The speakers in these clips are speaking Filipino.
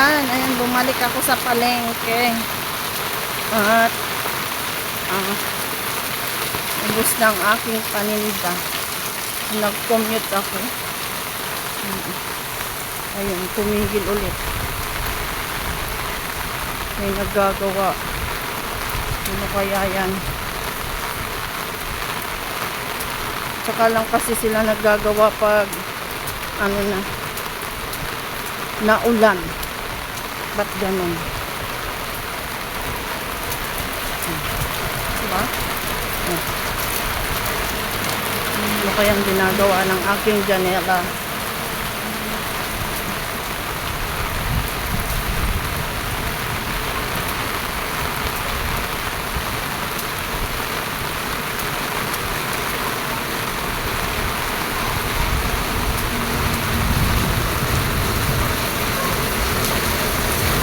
Ayan, ayan, bumalik ako sa palengke. At, ah, ubos ng aking paninda. Nag-commute ako. Ayun, tumigil ulit. May naggagawa. Ano kaya yan? Tsaka lang kasi sila naggagawa pag ano na naulan. Ba't ganun? Diba? Oh. Ano kayang ginagawa ng aking janela?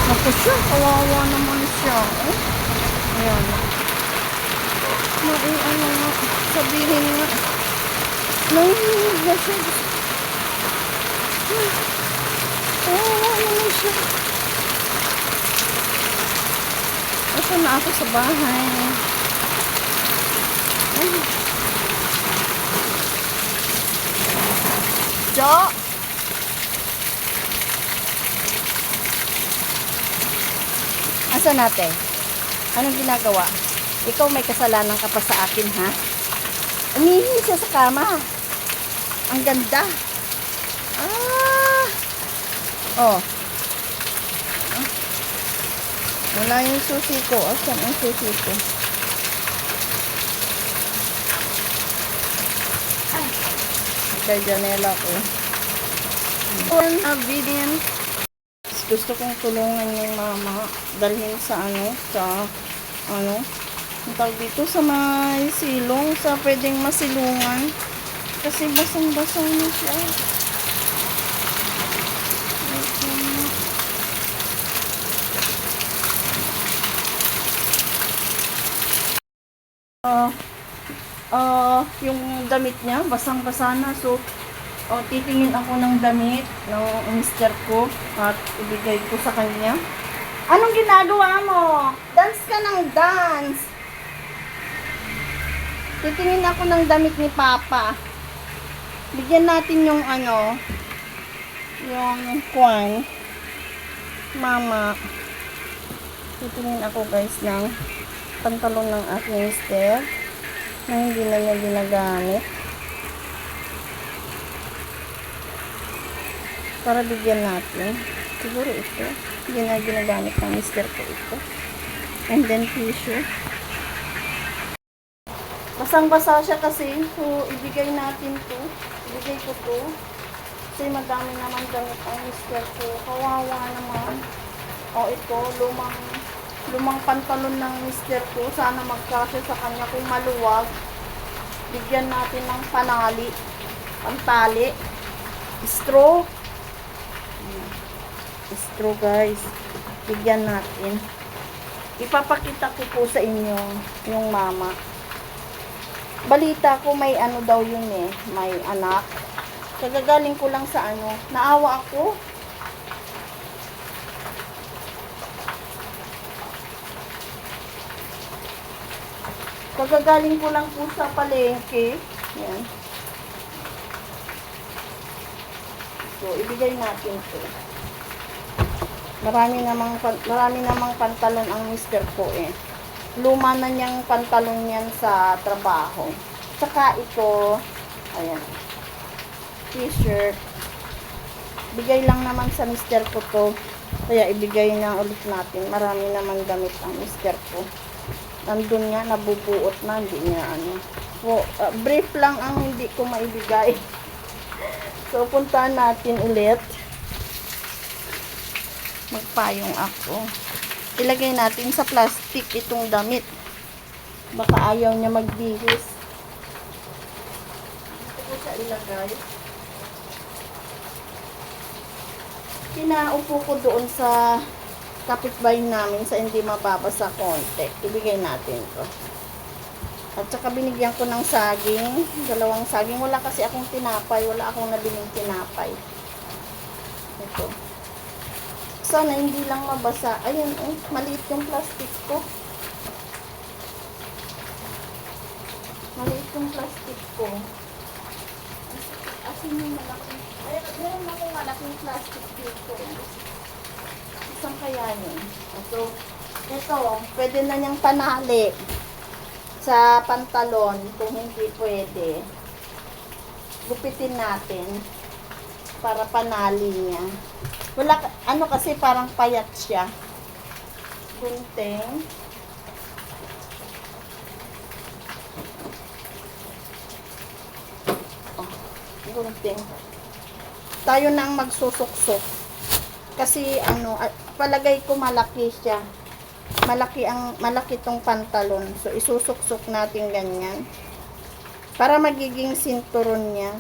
Ako siya, kawawa naman siya. Oh. Ayan. Mai, ano nga, sabihin nga. Nanginig na siya. Kawawa naman siya. Ito na ako sa bahay. Ay. Jo! Asa natin? Anong ginagawa? Ikaw may kasalanan ka pa sa akin, ha? Umihi siya sa kama. Ang ganda. Ah! Oh. Ah. Wala yung susi ko. Asan ang susi ko? Ah. Kay Janela ko. Porn obedient gusto kong tulungan yung mama. Dalhin sa ano sa ano ang tawag dito sa may silong sa pwedeng masilungan. Kasi basang basang na siya. Ah, ah, yung damit niya basang basa na. So o, titingin ako ng damit ng mister ko at ibigay ko sa kanya. Anong ginagawa mo? Dance ka ng dance. Titingin ako ng damit ni Papa. Bigyan natin yung ano, yung kwan. Mama. Titingin ako guys ng pantalon ng aking mister na hindi na niya ginagamit. Para bigyan natin. Siguro ito. Hindi na ginagamit ng mister ko ito. And then tissue. Basang-basa siya kasi. So, ibigay natin to. Ibigay ko to. Kasi madami naman damit ang mister ko. Kawawa naman. O ito, lumang lumang pantalon ng mister ko. Sana magkasya sa kanya kung maluwag. Bigyan natin ng panali. Pantali. Straw straw guys. Bigyan natin. Ipapakita ko po sa inyo yung mama. Balita ko may ano daw yun eh. May anak. Kagagaling ko lang sa ano. Naawa ako. Kagagaling ko lang po sa palengke. Yan. So ibigay natin to Marami namang marami namang pantalon ang mister ko eh. Luma na niyang pantalon yan sa trabaho. Tsaka ito, ayan, t-shirt. Bigay lang naman sa mister ko to. Kaya ibigay na ulit natin. Marami naman damit ang mister ko. Nandun nga, nabubuot na, hindi niya ano. So, uh, brief lang ang hindi ko maibigay. so, puntahan natin ulit magpayong ako. Ilagay natin sa plastic itong damit. Baka ayaw niya magbihis. Ito ko siya ilagay. Pinaupo ko doon sa kapitbahay namin sa hindi mababasa konti. Ibigay natin to. At saka binigyan ko ng saging. Dalawang saging. Wala kasi akong tinapay. Wala akong nabiling tinapay. Ito Sana hindi lang mabasa. Ayun, oh, maliit yung plastic ko. Maliit yung plastic ko. As- Asin yung malaki. Ay, meron akong malaking plastic dito. Isang kaya yun. So, ito, pwede na niyang panali sa pantalon kung hindi pwede. Gupitin natin para panali niya. Wala, ano kasi parang payat siya. Gunting. Oh, gunting. Tayo na ang magsusuksok. Kasi ano, ah, palagay ko malaki siya. Malaki ang malaki tong pantalon. So isusuksok natin ganyan. Para magiging sinturon niya.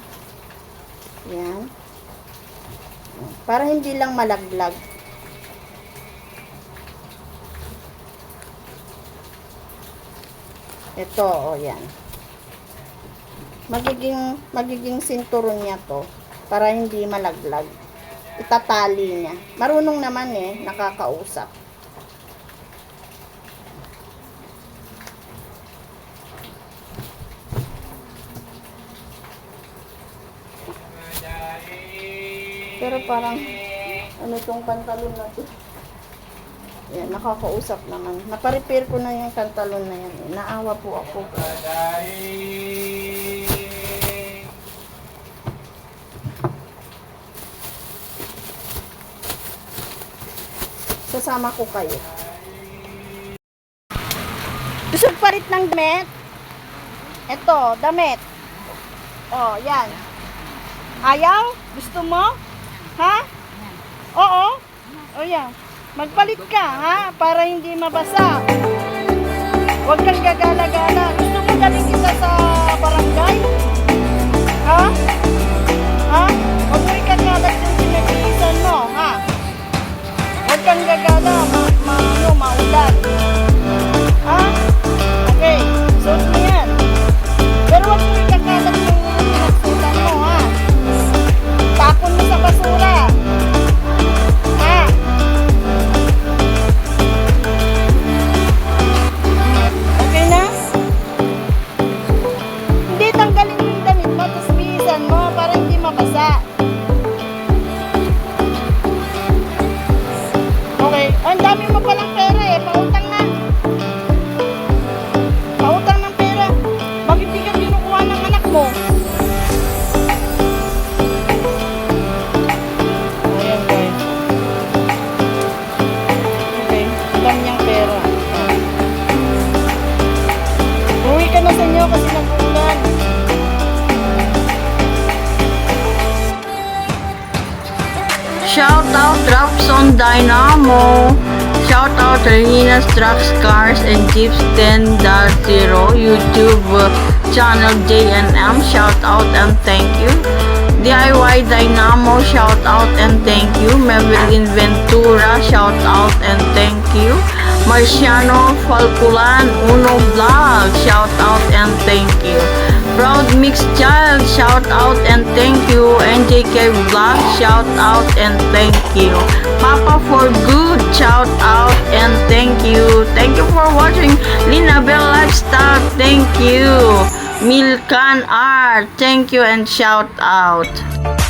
Yan. Para hindi lang malaglag. Ito, o yan. Magiging, magiging sinturon niya to para hindi malaglag. Itatali niya. Marunong naman eh, nakakausap. Pero parang, ano tong pantalon na to? Yan, nakakausap naman. Naparepair ko na yung pantalon na yan. Naawa po ako. Sasama ko kayo. Gusto palit ng damit? Ito, damit. Oh, yan. Ayaw? Gusto mo? Ha? Oo? O yan. Magpalit ka, ha? Para hindi mabasa. Huwag kang gagala-gala. Gusto mo galing kita sa barangay? Ha? Ha? Huwag mo ikagalat yung pinag-iisan mo, ha? Huwag kang gagala. Ma, ma, ano. Ha? Hindi mabasa. Shout out Drops on Dynamo. Shout out Rena's Trucks, Cars and Jeeps 10.0 YouTube channel JNM. Shout out and thank you. DIY Dynamo, shout out and thank you. Maybelline Ventura, shout out and thank you. Marciano Falculan, Uno Vlog, shout out and thank you. Proud Mixed Child, shout out and thank you. NJK Vlog, shout out and thank you. Papa for Good, shout out and thank you. Thank you for watching Lina Bell Lifestyle, thank you. Milkan Art, thank you and shout out.